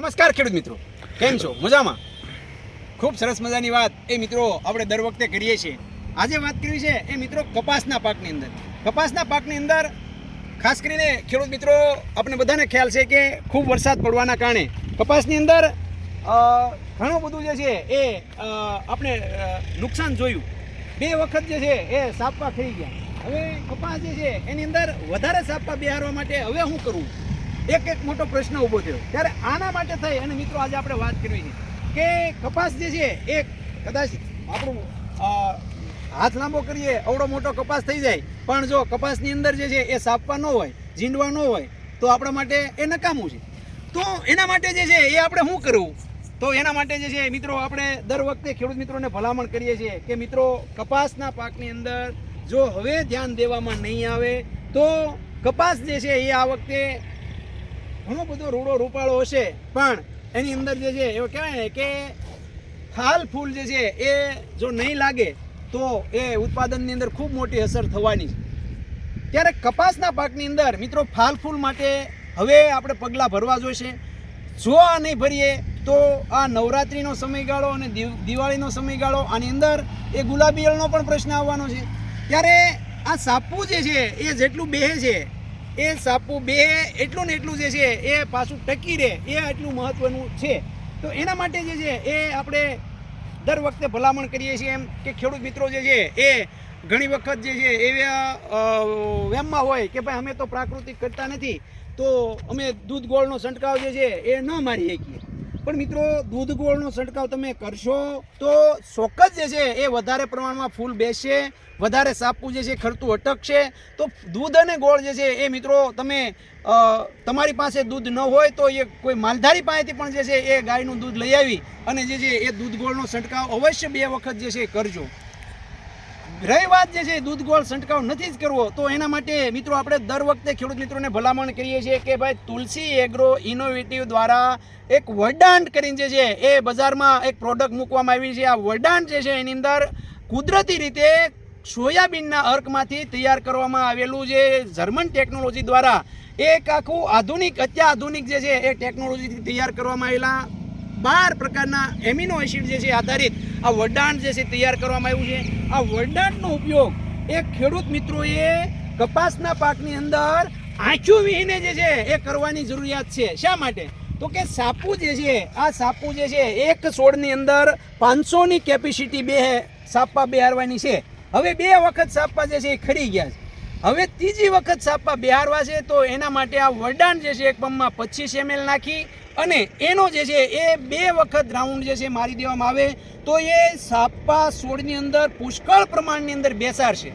નમસ્કાર ખેડૂત મિત્રો. કેમ છો? મજામાં? ખૂબ સરસ મજાની વાત. એ મિત્રો, આપણે દર વખતે કરીએ છીએ. આજે વાત કરવી છે એ મિત્રો કપાસના પાકની અંદર. કપાસના પાકની અંદર, ખાસ કરીને ખેડૂત મિત્રો આપણે બધાને ખ્યાલ છે કે ખૂબ વરસાદ પડવાના કારણે કપાસની અંદર ઘણું બધું જે છે એ આપણે નુકસાન જોયું. બે વખત જે છે એ સાપા થઈ ગયા. હવે કપાસ જે છે એની અંદર વધારે સાપા બિહારવા માટે હવે શું કરવું એક એક મોટો પ્રશ્ન ઊભો થયો. ત્યારે આના માટે થઈ, અને મિત્રો આજે આપણે વાત કરવી છે કે કપાસ જે છે, એ કદાચ આપણું હાથ લાંબો કરીએ અવડો મોટો કપાસ થઈ જાય. પણ જો કપાસની અંદર જે છે, એ સાપવા ન હોય, ઝીંડવા ન હોય, તો આપણા માટે એ નકામું છે. તો એના માટે જે છે, એ આપણે શું કરવું? તો એના માટે જે છે, મિત્રો, આપણે દર વખતે ખેડૂત મિત્રોને ભલામણ કરીએ છીએ કે, મિત્રો, કપાસના પાકની અંદર જો હવે ધ્યાન દેવામાં નહીં આવે, તો કપાસ જે છે, એ આ વખતે ઘણો બધો રૂડો રૂપાળો હશે, પણ એની અંદર જે છે, એવું કહેવાય ને કે ફાલ ફૂલ જે છે, એ જો નહીં લાગે, તો એ ઉત્પાદનની અંદર ખૂબ મોટી અસર થવાની ત્યારે કપાસના પાકની અંદર, મિત્રો, ફાલ ફૂલ માટે હવે આપણે પગલાં ભરવા જોઈશે. જો આ નહીં ભરીએ, તો આ નવરાત્રિનો સમયગાળો અને દિવ- દિવાળીનો સમયગાળો, આની અંદર એ ગુલાબી પણ પ્રશ્ન આવવાનો છે. ત્યારે આ સાપુ જે છે, એ જેટલું બેહે છે એ સાપુ બે એટલું ને એટલું જે છે એ પાછું ટકી રહે, એ આટલું મહત્વનું છે. તો એના માટે જે છે એ આપણે દર વખતે ભલામણ કરીએ છીએ એમ કે ખેડૂત મિત્રો જે છે એ ઘણી વખત જે છે એવા વેમમાં હોય કે ભાઈ અમે તો પ્રાકૃતિક કરતા નથી, તો અમે દૂધ ગોળનો છંટકાવ જે છે એ ન મારી શકીએ. પણ મિત્રો દૂધ ગોળનો છંટકાવ તમે કરશો તો ચોક્કસ જે છે એ વધારે પ્રમાણમાં ફૂલ બેસશે, વધારે સાપું જે છે ખરતું અટકશે. તો દૂધ અને ગોળ જે છે એ મિત્રો, તમે તમારી પાસે દૂધ ન હોય તો એ કોઈ માલધારી પાસેથી પણ જે છે એ ગાયનું દૂધ લઈ આવી અને જે છે એ દૂધ ગોળનો છંટકાવ અવશ્ય બે વખત જે છે કરજો. રહી વાત જે છે, દૂધ ગોળ છંટકાવ નથી જ કરવો. તો એના માટે મિત્રો આપણે દર વખતે ખેડૂત મિત્રોને ભલામણ કરીએ છીએ કે ભાઈ તુલસી એગ્રો ઇનોવેટિવ દ્વારા એક વડાણ કરીને જે છે, એ બજારમાં એક પ્રોડક્ટ મૂકવામાં આવી છે. આ વડાણ જે છે, એની અંદર કુદરતી રીતે સોયાબીનના અર્કમાંથી તૈયાર કરવામાં આવેલું જે જર્મન ટેકનોલોજી દ્વારા એક આખું આધુનિક, અત્યાધુનિક જે છે, એ ટેકનોલોજીથી તૈયાર કરવામાં આવેલા બાર પ્રકારના એમિનો એસિડ જે છે આધારિત આ વડાણ જે છે તૈયાર કરવામાં આવ્યું છે. આ વડાણનો ઉપયોગ એ ખેડૂત મિત્રોએ કપાસના પાકની અંદર આંચું વીહીને જે છે એ કરવાની જરૂરિયાત છે. શા માટે? તો કે સાપુ જે છે, આ સાપુ જે છે એક છોડની અંદર પાંચસોની કેપેસિટી બે સાપા બિહારવાની છે. હવે બે વખત સાપા જે છે એ ખડી ગયા છે. હવે ત્રીજી વખત સાપા બિહારવા છે તો એના માટે આ વરદાન જે છે એક પંપમાં પચીસ એમએલ નાખી અને એનો જે છે એ બે વખત રાઉન્ડ જે છે મારી દેવામાં આવે તો એ સાપા છોડની અંદર પુષ્કળ પ્રમાણની અંદર બેસાડશે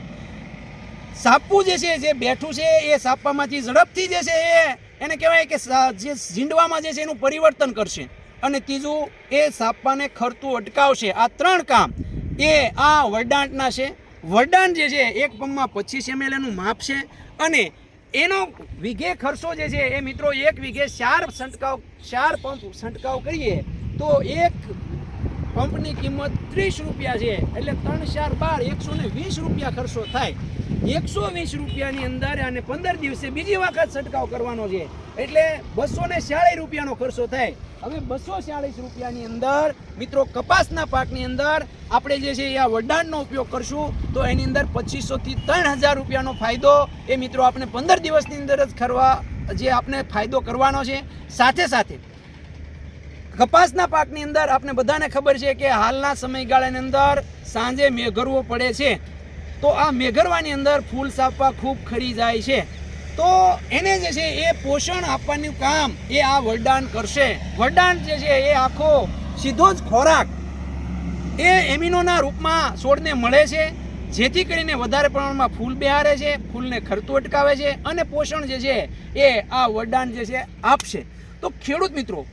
સાપુ જે છે, જે બેઠું છે એ સાપામાંથી ઝડપથી જે છે એ એને કહેવાય કે જે ઝીંડવામાં જે છે એનું પરિવર્તન કરશે. અને ત્રીજું, એ સાપાને ખરતું અટકાવશે. આ ત્રણ કામ. એ આ વરદાંટના છે. વરદાંત જે છે, એક પંગમાં પચીસ એમએલ એનું માપ છે. અને એનો વીઘે ખર્ચો જે છે, એ મિત્રો એક વીઘે ચાર છંટકાવ, ચાર પંપ છંટકાવ કરીએ, તો એક પંપની કિંમત ત્રીસ રૂપિયા છે. એટલે ત્રણ, ચાર, બાર, એકસો ને વીસ રૂપિયા ખર્ચો થાય. એકસો વીસ રૂપિયાની અંદર અને પંદર દિવસે બીજી વખત છંટકાવ કરવાનો છે. એટલે બસો ને ચાળીસ રૂપિયાનો ખર્ચો થાય. હવે બસો ચાળીસ રૂપિયાની અંદર, મિત્રો, કપાસના પાકની અંદર આપણે જે છે એ આ વડાણનો ઉપયોગ કરશું. તો એની અંદર પચીસોથી ત્રણ હજાર રૂપિયાનો ફાયદો એ મિત્રો આપણે પંદર દિવસની અંદર જ કરવા જે આપણે ફાયદો કરવાનો છે. સાથે સાથે કપાસના પાકની અંદર આપણે બધાને ખબર છે કે હાલના સમયગાળાની અંદર સાંજે મેઘરવો પડે છે. તો આ મેઘરવાની અંદર ફૂલ સાપવા ખૂબ ખરી જાય છે. તો એને જે છે એ પોષણ આપવાનું કામ એ આ વરદાન કરશે. વરદાન જે છે એ આખો સીધો જ ખોરાક એ એમિનોના રૂપમાં છોડને મળે છે. જેથી કરીને વધારે પ્રમાણમાં ફૂલ બિહારે છે, ફૂલને ખરતું અટકાવે છે અને પોષણ જે છે એ આ વરદાન જે છે આપશે. તો ખેડૂત મિત્રો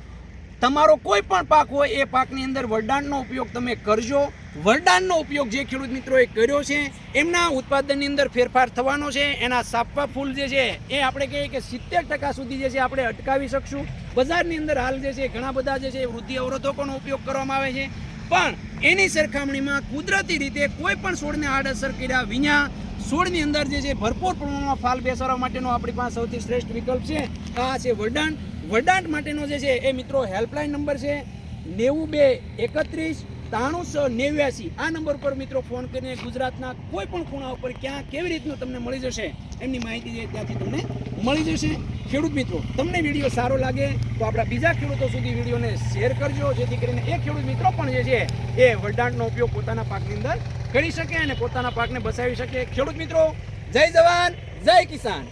તમારો કોઈ પણ પાક હોય, એ પાકની અંદર વરદાનનો ઉપયોગ તમે કરજો. વરદાનનો ઉપયોગ જે ખેડૂત મિત્રોએ કર્યો છે, એમના ઉત્પાદનની અંદર ફેરફાર થવાનો છે. એના સાપવા ફૂલ જે છે, એ આપણે કહીએ કે સિત્તેર ટકા સુધી જે છે, આપણે અટકાવી શકશું. બજારની અંદર હાલ જે છે, ઘણા બધા જે છે, વૃદ્ધિ અવરોધકોનો ઉપયોગ કરવામાં આવે છે. પણ એની સરખામણીમાં કુદરતી રીતે કોઈ પણ છોડને આડઅસર કર્યા વિના, છોડની અંદર જે છે, ભરપૂર પ્રમાણમાં ફાલ બેસાડવા માટેનો આપણી પાસે સૌથી શ્રેષ્ઠ વિકલ્પ છે. આ છે વરદાન. વડાંટ માટેનો જે છે એ મિત્રો હેલ્પલાઇન નંબર છે નેવું બે એકત્રીસ ત્રાણુંસો નેવ્યાસી. આ નંબર પર મિત્રો ફોન કરીને ગુજરાતના કોઈ પણ ખૂણા ઉપર ક્યાં કેવી રીતનું તમને મળી જશે એમની માહિતી છે ત્યાંથી તમને મળી જશે. ખેડૂત મિત્રો, તમને વીડિયો સારો લાગે તો આપણા બીજા ખેડૂતો સુધી વિડીયોને શેર કરજો, જેથી કરીને એ ખેડૂત મિત્રો પણ જે છે એ વરદાનનો ઉપયોગ પોતાના પાકની અંદર કરી શકે અને પોતાના પાકને બચાવી શકે. ખેડૂત મિત્રો, જય જવાન, જય કિસાન.